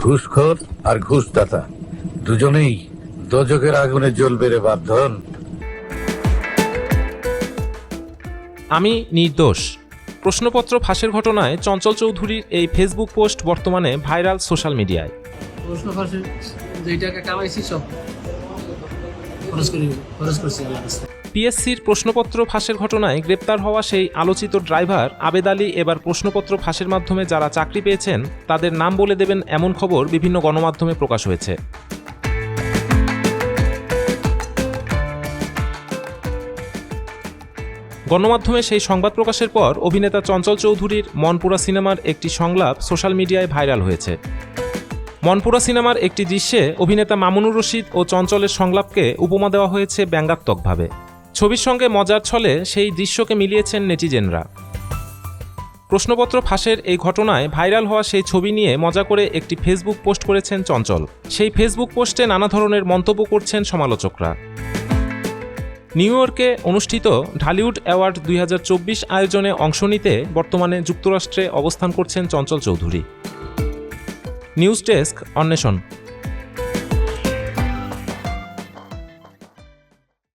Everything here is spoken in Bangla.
ঘুষখোর আর ঘুষদাতা। দুজনেই দোজকের আগুনে জ্বলবে রে বার্ধন আমি নির্দোষ। প্রশ্নপত্র ফাঁসের ঘটনায় চঞ্চল চৌধুরীর এই ফেসবুক পোস্ট বর্তমানে ভাইরাল সোশ্যাল মিডিয়ায়। প্রশ্ন ফাঁসে যেই টাকা কামাইছি সব খরচ করি খরচ করছি আল্লাহ রাস্তায়। পিএসসির প্রশ্নপত্র ফাঁসের ঘটনায় গ্রেপ্তার হওয়া সেই আলোচিত ড্রাইভার আবেদ আলী এবার প্রশ্নপত্র ফাঁসের মাধ্যমে যারা চাকরি পেয়েছেন, তাদের নাম বলে দেবেন এমন খবর বিভিন্ন গণমাধ্যমে প্রকাশ হয়েছে। গণমাধ্যমে সেই সংবাদ প্রকাশের পর অভিনেতা চঞ্চল চৌধুরীর মনপুরা সিনেমার একটি সংলাপ সোশ্যাল মিডিয়ায় ভাইরাল হয়েছে। মনপুরা সিনেমার একটি দৃশ্যে অভিনেতা মামুনুর রশিদ ও চঞ্চলের সংলাপকে উপমা দেওয়া হয়েছে ব্যঙ্গাত্মকভাবে। ছবির সঙ্গে মজার ছলে সেই দৃশ্যকে মিলিয়েছেন নেটিজেনরা। প্রশ্নপত্র ফাঁসের এই ঘটনায় ভাইরাল হওয়া সেই ছবি নিয়ে মজা করে একটি ফেসবুক পোস্ট করেছেন চঞ্চল। সেই ফেসবুক পোস্টে নানা ধরনের মন্তব্য করছেন সমালোচকরা। নিউ ইয়র্কে অনুষ্ঠিত ঢালিউড অ্যাওয়ার্ড দুই হাজার চব্বিশ আয়োজনে অংশ নিতে বর্তমানে যুক্তরাষ্ট্রে অবস্থান করছেন চঞ্চল চৌধুরী। নিউজ ডেস্ক, অন্বেষণ।